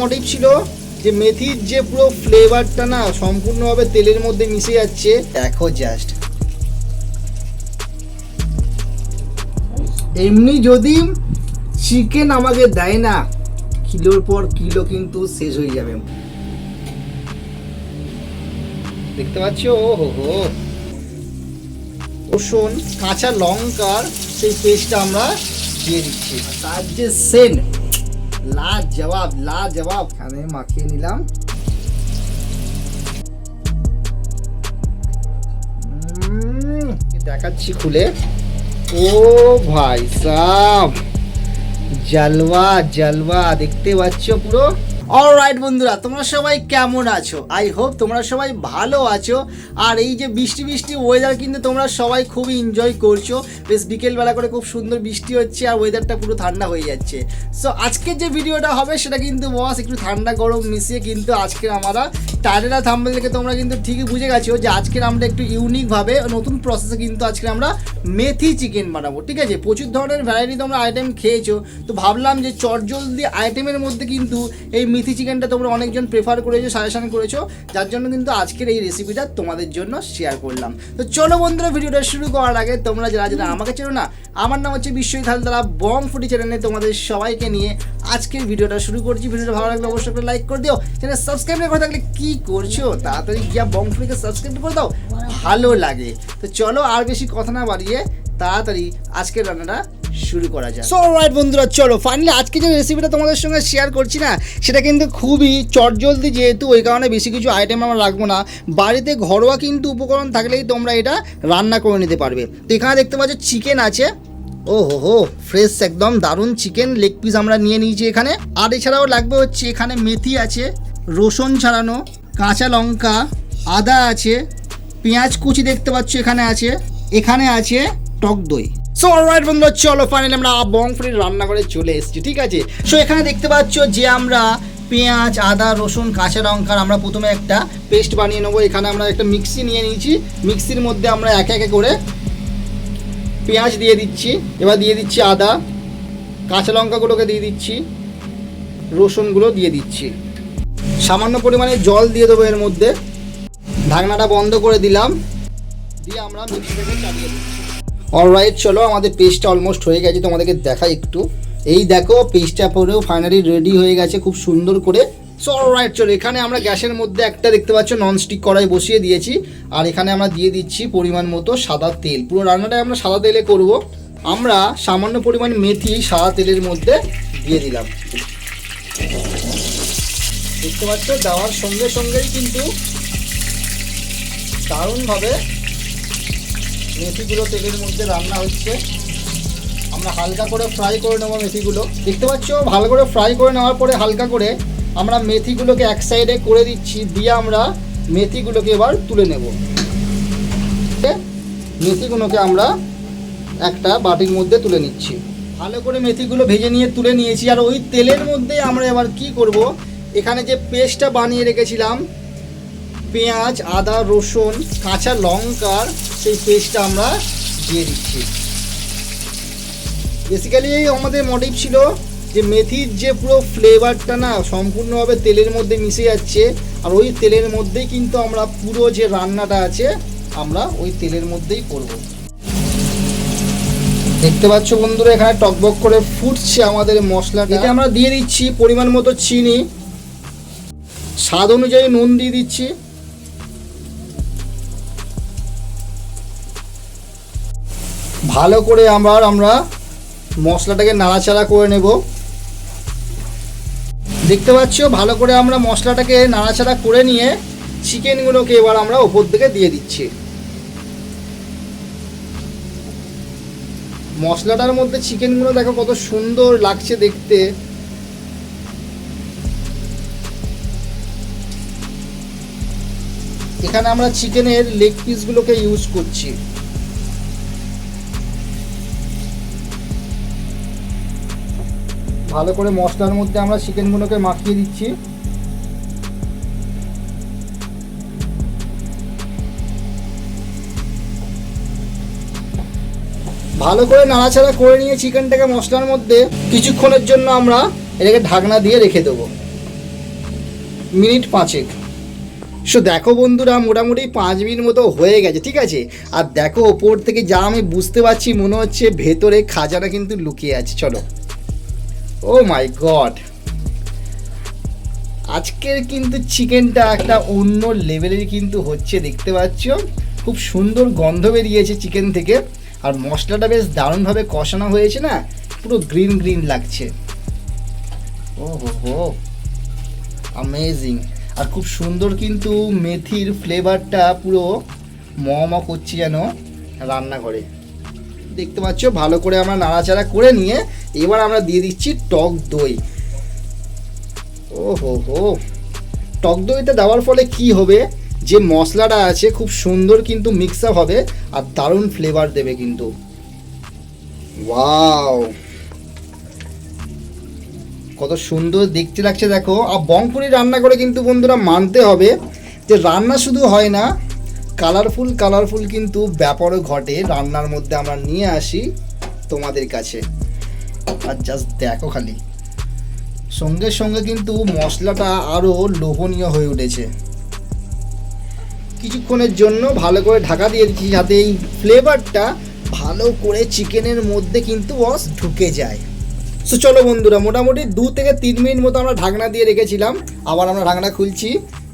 Motive ছিল যে মেথির যে পুরো ফ্লেভারটা না সম্পূর্ণভাবে তেলের মধ্যে মিশে যাচ্ছে। দেখো জাস্ট এমনি যদি চিকেন আমাকে দেয় না কিলোর পর কিলো কিন্তু শেষ হয়ে যাবে। দেখতে পাচ্ছ? ও হো হো রসুন কাঁচা লঙ্কার সেই পেস্টটা আমরা দিয়ে দিচ্ছি। তার যে সেন্ট লা জবাব লা জবাব এখানে মাখিয়ে নিলাম। দেখাচ্ছি খুলে। ও ভাই সাব, জালওয়া, জলওয়া, দেখতে পাচ্ছ পুরো? অলরাইট বন্ধুরা, তোমরা সবাই কেমন আছো? আই হোপ তোমরা সবাই ভালো আছো। আর এই যে বৃষ্টি বৃষ্টি ওয়েদার কিন্তু তোমরা সবাই খুবই এনজয় করছ। বেশ বিকেলবেলা করে খুব সুন্দর বৃষ্টি হচ্ছে আর ওয়েদারটা পুরো ঠান্ডা হয়ে যাচ্ছে। সো আজকের যে ভিডিওটা হবে সেটা কিন্তু বস একটু ঠান্ডা, গরম মিশিয়ে কিন্তু আজকের আমরা টাইটেরা থাম্বেল থেকে তোমরা কিন্তু ঠিকই বুঝে গেছো যে আজকের আমরা একটু ইউনিকভাবে নতুন প্রসেসে কিন্তু আজকে আমরা মেথি চিকেন বানাবো, ঠিক আছে? প্রচুর ধরনের ভ্যারাইটি তোমরা আইটেম খেয়েছো। তো ভাবলাম যে চটজলদি আইটেমের মধ্যে কিন্তু এই মেথি চিকেনটা তোমরা অনেকজন প্রেফার করেছ সাজেশন করেছ, যার জন্য কিন্তু আজকের এই রেসিপিটা তোমাদের জন্য শেয়ার করলাম। তো চলো বন্ধুরা ভিডিওটা শুরু করার আগে তোমরা যারা যারা আমাকে চেনো না, আমার নাম হচ্ছে বিশ্বজিৎ হালদারা বং ফুটি চ্যানেলে তোমাদের সবাইকে নিয়ে আজকের ভিডিওটা শুরু করছি। ভিডিওটা ভালো লাগলে অবশ্যই একটা লাইক করে দিও। চ্যানেল সাবস্ক্রাইব না করে থাকলে কী করছ? তাড়াতাড়ি গিয়া বম ফুটিকে সাবস্ক্রাইব করে দাও, ভালো লাগে। তো চলো আর বেশি কথা না বাড়িয়ে তাড়াতাড়ি আজকের রান্নাটা শুরু করা যায় সো রাইট বন্ধুরা, চলো ফাইনালি আজকে যে রেসিপিটা তোমাদের সঙ্গে শেয়ার করছি না, সেটা কিন্তু খুবই চটজলদি যেহেতু, ওই কারণে বেশি কিছু আইটেম আমরা রাখব না। বাড়িতে ঘরোয়া কিন্তু উপকরণ থাকলেই তোমরা এটা রান্না করে নিতে পারবে। তো এখানে দেখতে পাচ্ছ চিকেন আছে। ও হো হো ফ্রেশ একদম দারুণ চিকেন লেগ পিস আমরা নিয়ে নিয়েছি এখানে। আর এছাড়াও লাগবে হচ্ছে এখানে মেথি আছে, রসুন ছাড়ানো, কাঁচা লঙ্কা, আদা আছে, পেঁয়াজ কুচি দেখতে পাচ্ছ এখানে আছে এখানে আছে টক দই। সো অলরাইট বন্ধুরা, চলো ফাইনালি আমরা বংফুরির রান্নাঘরে চলে এসেছি, ঠিক আছে? সো এখানে দেখতে পাচ্ছ যে আমরা পেঁয়াজ, আদা, রসুন, কাঁচা লঙ্কার আমরা প্রথমে একটা পেস্ট বানিয়ে নেব। এখানে আমরা একটা মিক্সি নিয়ে নিয়েছি। মিক্সির মধ্যে আমরা একে একে করে পেঁয়াজ দিয়ে দিচ্ছি। এবার দিয়ে দিচ্ছি আদা, কাঁচা লঙ্কাগুলোকে দিয়ে দিচ্ছি, রসুনগুলো দিয়ে দিচ্ছি। সামান্য পরিমাণে জল দিয়ে দেবো এর মধ্যে। ঢাকনাটা বন্ধ করে দিলাম। দিয়ে আমরা মিক্সিটাকে চালিয়ে দিচ্ছি। অলরাইট চলো আমাদের পেজটা অলমোস্ট হয়ে গেছে, তোমাদেরকে দেখাই একটু। এই দেখো পেস্টটা পরেও ফাইনালি রেডি হয়ে গেছে, খুব সুন্দর করে। সো অলরাইট চলো, এখানে আমরা গ্যাসের মধ্যে একটা দেখতে পাচ্ছ ননস্টিক কড়াই বসিয়ে দিয়েছি। আর এখানে আমরা দিয়ে দিচ্ছি পরিমাণ মতো সাদা তেল। পুরো রান্নাটাই আমরা সাদা তেলে করব। আমরা সামান্য পরিমাণ মেথি সাদা তেলের মধ্যে দিয়ে দিলাম। দেখতে পাচ্ছ, দেওয়ার সঙ্গে সঙ্গেই কিন্তু দারুণভাবে মেথিগুলো তেলের মধ্যে রান্না হচ্ছে। আমরা হালকা করে ফ্রাই করে নেব মেথিগুলো। দেখতে পাচ্ছ? ভালো করে ফ্রাই করে নেওয়ার পরে হালকা করে আমরা মেথিগুলোকে এক সাইডে করে দিচ্ছি, দিয়ে আমরা মেথিগুলোকে এবার তুলে নেব। মেথিগুলোকে আমরা একটা বাটির মধ্যে তুলে নিচ্ছি। ভালো করে মেথিগুলো ভেজে নিয়ে তুলে নিয়েছি। আর ওই তেলের মধ্যে আমরা এবার কি করব? এখানে যে পেস্টটা বানিয়ে রেখেছিলাম পেঁয়াজ, আদা, রসুন, কাঁচা লঙ্কার সেই পেস্টটা আমরা দিয়ে দিচ্ছি। বেসিক্যালি আমাদের মোটিভ ছিল যে মেথির যে পুরো ফ্লেভারটা না সম্পূর্ণভাবে তেলের মধ্যে মিশে যাচ্ছে, আর ওই তেলের মধ্যেই কিন্তু আমরা পুরো যে রান্নাটা আছে, আমরা ওই তেলের মধ্যেই করব। দেখতে পাচ্ছ বন্ধুরা, এখানে টকবক করে ফুটছে আমাদের মশলাটা। এটা আমরা দিয়ে দিচ্ছি পরিমাণ মতো চিনি। স্বাদ অনুযায়ী নুন দিয়ে দিচ্ছি। ভালো করে আবার আমরা মশলাটাকে নাড়াচাড়া করে নেব। দেখতে পাচ্ছ? ভালো করে আমরা মশলাটাকে নাড়াচাড়া করে নিয়ে চিকেনগুলোকে এবার আমরা ওপর থেকে দিয়ে দিচ্ছি। মশলাটার মধ্যে চিকেনগুলো দেখো কত সুন্দর লাগছে দেখতে। এখানে আমরা চিকেনের লেগ পিসগুলোকে ইউজ করছি। ভালো করে মশলার মধ্যে আমরা চিকেনগুলোকে মাখিয়ে দিচ্ছি। ভালো করে নাড়াচাড়া করে নিয়ে চিকেনটাকে মশলার মধ্যে কিছুক্ষণের জন্য আমরা এটাকে ঢাকনা দিয়ে রেখে দেবো। মিনিট পাঁচেক। সো দেখো বন্ধুরা, মোটামুটি পাঁচ মিনিট মতো হয়ে গেছে, ঠিক আছে? আর দেখো ওপর থেকে যা আমি বুঝতে পারছি, মনে হচ্ছে ভেতরে খাজাটা কিন্তু লুকিয়ে আছে, চলো। ও মাই গড আজকের কিন্তু চিকেনটা একটা অন্য লেভেলের কিন্তু হচ্ছে, দেখতে পাচ্ছ? খুব সুন্দর গন্ধ বেরিয়েছে চিকেন থেকে। আর মশলাটা বেশ দারুণভাবে কষানো হয়েছে না? পুরো গ্রিন গ্রিন লাগছে। ও হো হো অ্যামেজিং আর খুব সুন্দর কিন্তু মেথির ফ্লেভারটা পুরো ম করছে যেন রান্নাঘরে। দেখতে পাচ্ছ, ভালো করে আমরা নাড়াচাড়া করে নিয়ে এবার আমরা দিয়ে দিচ্ছি টক দই। ও হো। হো টক দইটা দেওয়ার ফলে কি হবে? যে মশলাটা আছে, খুব সুন্দর কিন্তু মিক্স আপ হবে আর দারুণ ফ্লেভার দেবে কিন্তু। ওয়াও কত সুন্দর দেখতে লাগছে, দেখো। আর বংপুরি রান্না করে কিন্তু বন্ধুরা মানতে হবে যে রান্না শুধু হয় না কালারফুল কালারফুল কিন্তু ব্যাপারও ঘটে। রান্নার মধ্যে আমরা নিয়ে আসি তোমাদের কাছে। আর জাস্ট দেখো খালি। সঙ্গে সঙ্গে কিন্তু মশলাটা আরও লোভনীয় হয়ে উঠেছে। কিছুক্ষণের জন্য ভালো করে ঢাকা দিয়ে দিচ্ছি যাতে এই ফ্লেভারটা ভালো করে চিকেনের মধ্যে কিন্তু বস ঢুকে যায়। তো চলো বন্ধুরা, মোটামুটি দু থেকে তিন মিনিট মতো আমরা ঢাকনা দিয়ে রেখেছিলাম। আবার আমরা ঢাকনা খুলছি।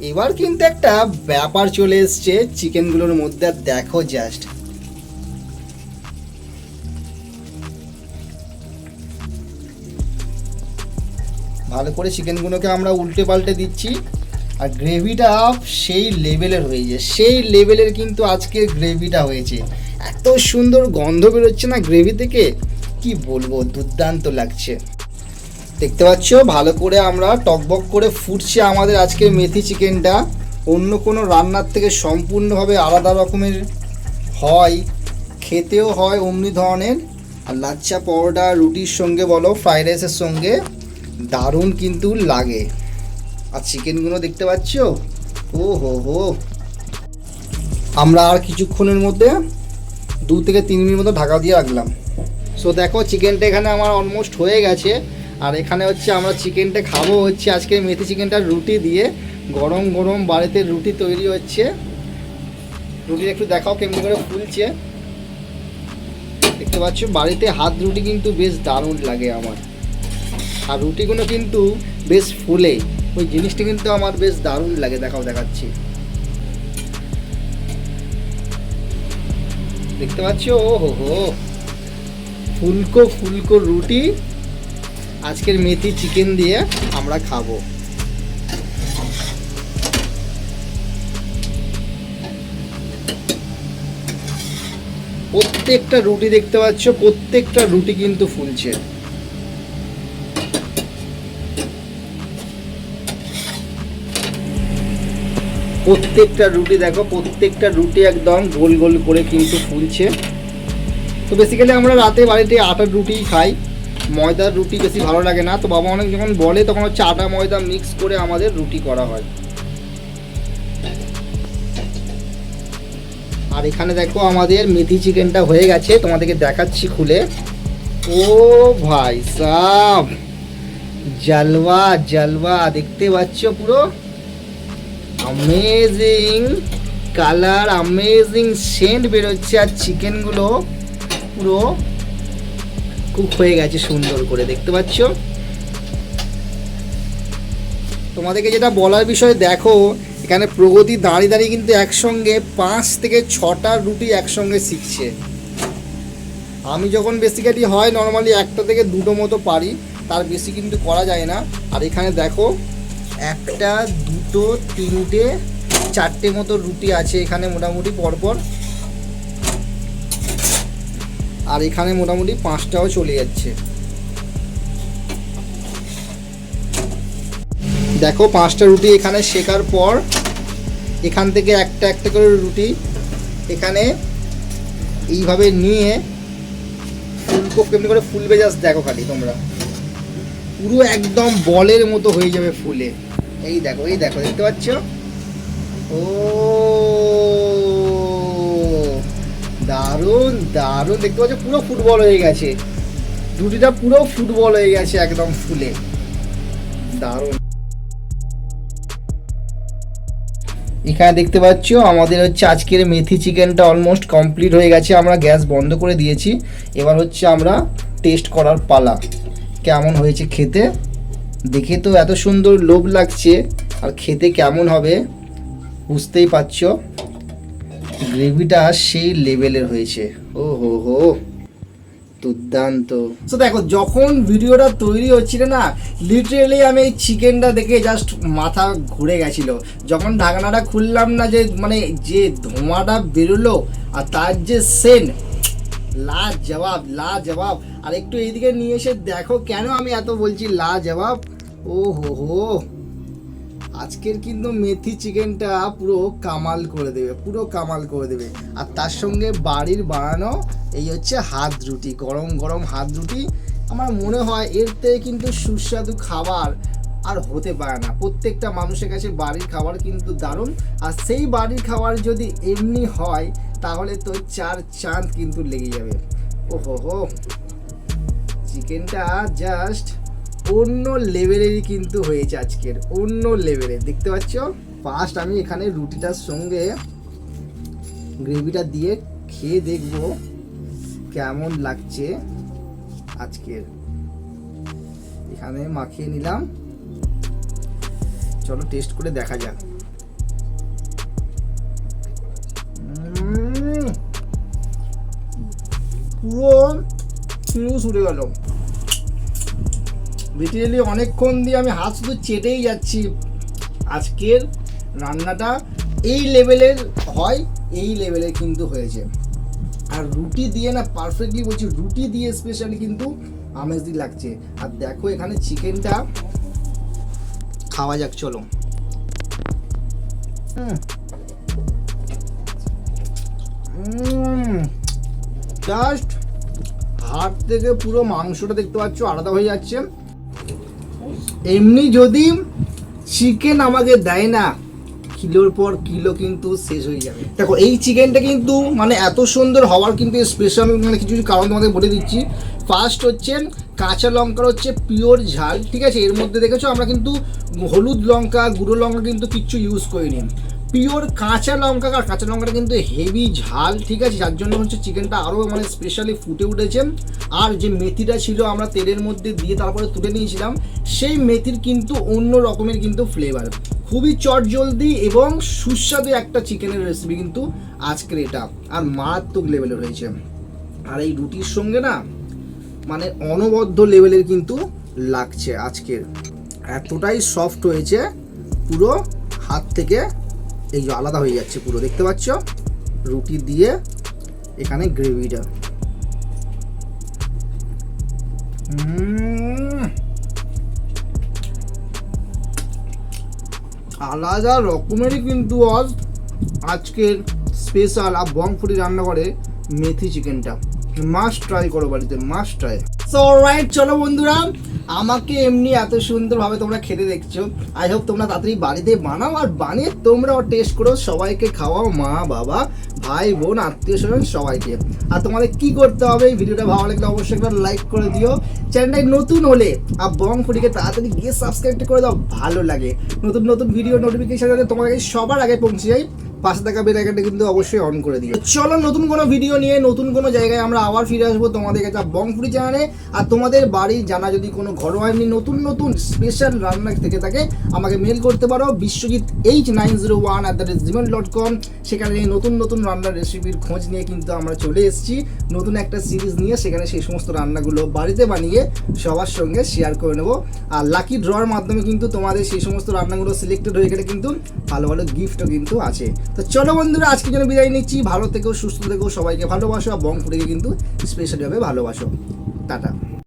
এবার কিন্তু একটা ব্যাপার চলে এসছে, চিকেনগুলোর মধ্যে দেখো জাস্ট ভালো করে চিকেনগুলোকে আমরা উল্টে পাল্টে দিচ্ছি, আর গ্রেভিটা সেই লেভেলের হয়েছে, সেই লেভেলের কিন্তু আজকে গ্রেভিটা হয়েছে। এত সুন্দর গন্ধ বেরোচ্ছে না গ্রেভি থেকে, কি বলব, দুর্দান্ত লাগছে। দেখতে পাচ্ছ? ভালো করে আমরা টকবক করে ফুটছে আমাদের আজকের মেথি চিকেনটা। অন্য কোনো রান্নার থেকে সম্পূর্ণভাবে আলাদা রকমের হয়, খেতেও হয় অমনি ধরনের। আর লাচ্চা পরোটা রুটির সঙ্গে বলো, ফ্রাইড রাইসের সঙ্গে দারুণ কিন্তু লাগে। আর চিকেনগুলো দেখতে পাচ্ছ? ও হো। হো আমরা আর কিছুক্ষণের মধ্যে দু থেকে তিন মিনিট মতো ঢাকা দিয়ে রাখলাম। সো দেখো, চিকেনটা এখানে আমার অলমোস্ট হয়ে গেছে। আর এখানে হচ্ছে আমরা চিকেনটা খাব হচ্ছে আজকে মেথি চিকেনটা রুটি দিয়ে। গরম গরম বাড়িতে রুটি তৈরি হচ্ছে। রুটিটা একটু দেখাও কেমনি করে ফুলছে। দেখতে পাচ্ছ, বাড়িতে হাত রুটি কিন্তু বেশ দারুণ লাগে আমার। আর রুটিগুলো কিন্তু বেশ ফুলে। ওই জিনিসটা কিন্তু আমার বেশ দারুণ লাগে, দেখাও দেখাচ্ছি। দেখতে পাচ্ছ? ও হো ফুলকো ফুলকো রুটি। আজকের মেথি চিকেন দিয়ে আমরা খাব। প্রত্যেকটা রুটি দেখতে পাচ্ছ, প্রত্যেকটা রুটি কিন্তু ফুলছে। প্রত্যেকটা রুটি দেখো, প্রত্যেকটা রুটি একদম গোল গোল করে কিন্তু ফুলছে। তো বেসিক্যালি আমরা রাতে বাড়িতে আটার রুটিই খাই। ময়দার রুটি বেশি ভালো লাগে না। তো বাবা অনেক যখন বলে তখন হচ্ছে আটা ময়দা মিক্স করে আমাদের রুটি করা হয়। আর এখানে দেখো আমাদের মেথি চিকেনটা হয়ে গেছে। তোমাদেরকে দেখাচ্ছি খুলে। ও ভাই সাব! জালওয়া জালওয়া, দেখতে পাচ্ছ পুরো? অ্যামেজিং কালার আমেজিং সেন্ট বেরোচ্ছে আর চিকেনগুলো পুরো কুক হয়ে গেছে সুন্দর করে, দেখতে পাচ্ছ? তোমাদেরকে যেটা বলার বিষয়, দেখো, এখানে প্রগতি দাঁড়িয়ে দাঁড়িয়ে কিন্তু একসঙ্গে পাঁচ থেকে ছটা রুটি একসঙ্গে শিখছে। আমি যখন বেসিক্যালি হয়, নর্মালি একটা থেকে দুটো মতো পারি, তার বেশি কিন্তু করা যায় না। আর এখানে দেখো, একটা, দুটো, তিনটে, চারটে মতো রুটি আছে এখানে মোটামুটি পরপর। আর এখানে মোটামুটি পাঁচটাও চলে যাচ্ছে। দেখো পাঁচটা রুটি এখানে শেখার পর এখান থেকে একটা একটা করে রুটি এখানে এইভাবে নিয়ে ফুলকো কেমনি করে ফুলবে জাস্ট দেখো খালি তোমরা। পুরো একদম বলের মতো হয়ে যাবে ফুলে। এই দেখো এই দেখো, দেখতে পাচ্ছ? ও দারুণ দারুণ। দেখতে পাচ্ছ, পুরো ফুটবল হয়ে গেছে। দুটিটা পুরো ফুটবল হয়ে গেছে একদম ফুলে। দারুণ। এখানে দেখতে পাচ্ছ, আমাদের হচ্ছে আজকের মেথি চিকেনটা অলমোস্ট কমপ্লিট হয়ে গেছে। আমরা গ্যাস বন্ধ করে দিয়েছি। এবার হচ্ছে আমরা টেস্ট করার পালা। কেমন হয়েছে খেতে? দেখে তো এত সুন্দর লোভ লাগছে। আর খেতে কেমন হবে? বুঝতেই পারছ। গ্রেভিটা সেই লেভেলের হয়েছে। ও হো হো দুর্দান্ত। তো দেখো, যখন ভিডিওটা তৈরি হচ্ছিল না লিটারেলি আমি এই চিকেনটা দেখে জাস্ট মাথা ঘুরে গেছিল। যখন ঢাকনাটা খুললাম না যে মানে যে ধোঁয়াটা বেরোলো আর তার যে সেন্ট লা জবাব লা জবাব আর একটু এইদিকে নিয়ে এসে দেখো কেন আমি এত বলছি লা জবাব ও হো হো। আজকের কিন্তু মেথি চিকেনটা পুরো কামাল করে দেবে, পুরো কামাল করে দেবে। আর তার সঙ্গে বাড়ির বানানো এই হচ্ছে হাত রুটি, গরম গরম হাত রুটি। আমার মনে হয় এর থেকে কিন্তু সুস্বাদু খাবার আর হতে পারে না। প্রত্যেকটা মানুষের কাছে বাড়ির খাবার কিন্তু দারুণ। আর সেই বাড়ির খাবার যদি এমনি হয়, তাহলে তো চার চাঁদ কিন্তু লেগে যাবে। ও হো হো চিকেনটা জাস্ট অন্য লেভেলেরই কিন্তু হয়েছে আজকের, অন্য লেভেলের দেখতে পাচ্ছ? ফার্স্ট আমি এখানে রুটিটার সঙ্গে গ্রেভিটা দিয়ে খেয়ে দেখব কেমন লাগছে আজকের। এখানে মাখিয়ে নিলাম। চলো টেস্ট করে দেখা যাক। পুরো উঠে গেল। লিটারেলি অনেকক্ষণ দিয়ে আমি হাত শুধু চেটেই যাচ্ছি। আজকের রান্নাটা এই লেভেলের হয়, এই লেভেলের কিন্তু হয়েছে। আর রুটি দিয়ে না পারফেক্টলি বলছি, রুটি দিয়ে স্পেশালি কিন্তু আমেজি লাগছে। আর দেখো এখানে চিকেনটা খাওয়া যাক, চলো। জাস্ট হাট থেকে পুরো মাংসটা দেখতে পাচ্ছ, আলাদা হয়ে যাচ্ছে। এমনি যদি চিকেন আমাকে দেয় না, কিলোর পর কিলো কিন্তু শেষ হয়ে যাবে। দেখো, এই চিকেনটা কিন্তু মানে এত সুন্দর হওয়ার কিন্তু স্পেশাল মানে কিছু কিছু কারণ তোমাদের বলে দিচ্ছি। ফার্স্ট হচ্ছেন কাঁচা লঙ্কার হচ্ছে পিওর ঝাল, ঠিক আছে? এর মধ্যে দেখেছ আমরা কিন্তু হলুদ লঙ্কা, গুঁড়ো লঙ্কা কিন্তু কিচ্ছু ইউজ করিনি। পিওর কাঁচা লঙ্কা আর কাঁচা লঙ্কাটা কিন্তু হেভি ঝাল, ঠিক আছে? যার জন্য হচ্ছে চিকেনটা আরও মানে স্পেশালি ফুটে উঠেছে আর যে মেথিটা ছিল আমরা তেলের মধ্যে দিয়ে তারপরে তুলে নিয়েছিলাম, সেই মেথির কিন্তু অন্য রকমের কিন্তু ফ্লেভার খুবই চটজলদি এবং সুস্বাদু একটা চিকেনের রেসিপি কিন্তু আজকের এটা। আর মারাত্মক লেভেলের হয়েছে। আর এই রুটির সঙ্গে না মানে অনবদ্য লেভেলের কিন্তু লাগছে আজকের। এতটাই সফট হয়েছে, পুরো হাত থেকে এই যে আলাদা হয়ে যাচ্ছে পুরো, দেখতে পাচ্ছ? রুটি দিয়ে এখানে গ্রেভিটা। আলাদা রকমেরই কিন্তু আজ আজকের স্পেশাল আর বংফুরি রান্না করে মেথি চিকেনটা মাস্ট ট্রাই করো বাড়িতে মাস্ট ট্রাই সো রাইট চলো বন্ধুরা আমাকে এমনি এত সুন্দরভাবে তোমরা খেতে দেখছ। আই হোপ তোমরা তাড়াতাড়ি বাড়িতে বানাও আর বানিয়ে তোমরাও টেস্ট করো সবাইকে খাওয়াও, মা, বাবা, ভাই, বোন, আত্মীয় স্বজন, সবাইকে। আর তোমাদের কি করতে হবে? এই ভিডিওটা ভালো লাগলে অবশ্যই একটা লাইক করে দিও। চ্যানেলটাই নতুন হলে আর বং ফুডিকে তাড়াতাড়ি গিয়ে সাবস্ক্রাইব করে দাও, ভালো লাগে। নতুন নতুন ভিডিও নোটিফিকেশন তোমার সবার আগে পৌঁছে যায় পাশে থাকা বেল আইকনটা কিন্তু অবশ্যই অন করে দিও। চলো নতুন কোনো ভিডিও নিয়ে নতুন কোনো জায়গায় আমরা আবার ফিরে আসব তোমাদের কাছে বংফুরি চ্যানেলে। আর তোমাদের বাড়ি জানা যদি কোনো ঘরোয়া এমনি নতুন নতুন স্পেশাল রান্না থেকে থাকে, আমাকে মেল করতে পারো Biswajit H nine zero one at the rate Gmail dot com সেখানে নতুন নতুন রান্নার রেসিপির খোঁজ নিয়ে কিন্তু আমরা চলে এসেছি। নতুন একটা সিরিজ নিয়ে সেখানে সেই সমস্ত রান্নাগুলো বাড়িতে বানিয়ে সবার সঙ্গে শেয়ার করে নেব। আর লাকি ড্রর মাধ্যমে কিন্তু তোমাদের সেই সমস্ত রান্নাগুলো সিলেক্টেড হয়ে গেলে কিন্তু ভালো ভালো গিফটও কিন্তু আছে। তো চলো বন্ধুরা আজকে জন্য বিদায় নিচ্ছি। ভালো থেকেও সুস্থ থেকেও সবাইকে ভালোবাসো, আর বং ফুটিকে কিন্তু স্পেশালিভাবে ভালোবাসো। টাটা।